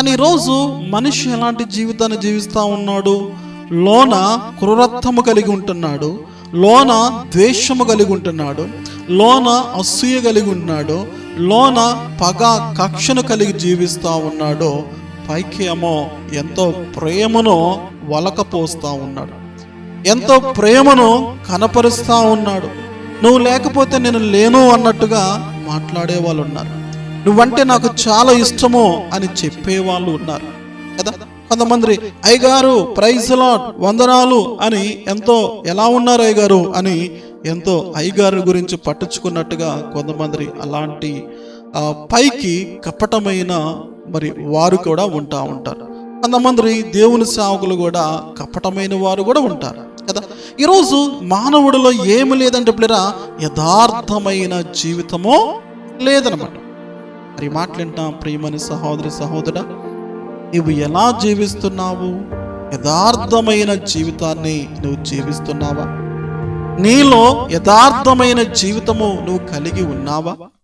కానీ ఈరోజు మనిషి ఎలాంటి జీవితాన్ని జీవిస్తూ ఉన్నాడు? లోన క్రూరత్వము కలిగి ఉంటున్నాడు. లోన ద్వేషము కలిగి ఉంటున్నాడు. లోన అసూయ కలిగి ఉన్నాడు. లోన పగ కక్షను కలిగి జీవిస్తూ ఉన్నాడు. పైకి ఏమో ఎంతో ప్రేమను వలకపోస్తూ ఉన్నాడు. ఎంతో ప్రేమను కనపరుస్తూ ఉన్నాడు. నువ్వు లేకపోతే నేను లేను అన్నట్టుగా మాట్లాడే వాళ్ళు ఉన్నారు నువ్వంటే నాకు చాలా ఇష్టము అని చెప్పే వాళ్ళు ఉన్నారు. కదా? కొంతమంది అయ్యగారు ప్రైజ్ లాట్ వందనాలు అని ఎంతో ఎలా ఉన్నారు అయ్యగారు అని ఎంతో అయ్యగారు గురించి పట్టించుకున్నట్టుగా కొంతమంది అలాంటి పైకి కపటమైన మరి వారు కూడా ఉంటా ఉంటారు. కొంతమంది దేవుని సేవకులు కూడా కపటమైన వారు కూడా ఉంటారు. కదా? ఈరోజు మానవుడిలో ఏమి లేదంటే పిల్లరా యథార్థమైన జీవితమో లేదనమాట మరి ఈ ప్రియమని సహోదరి సహోదరా నువ్వు ఎలా జీవిస్తున్నావు? యథార్థమైన జీవితాన్ని నువ్వు జీవిస్తున్నావా? నీలో యథార్థమైన జీవితము నువ్వు కలిగి ఉన్నావా?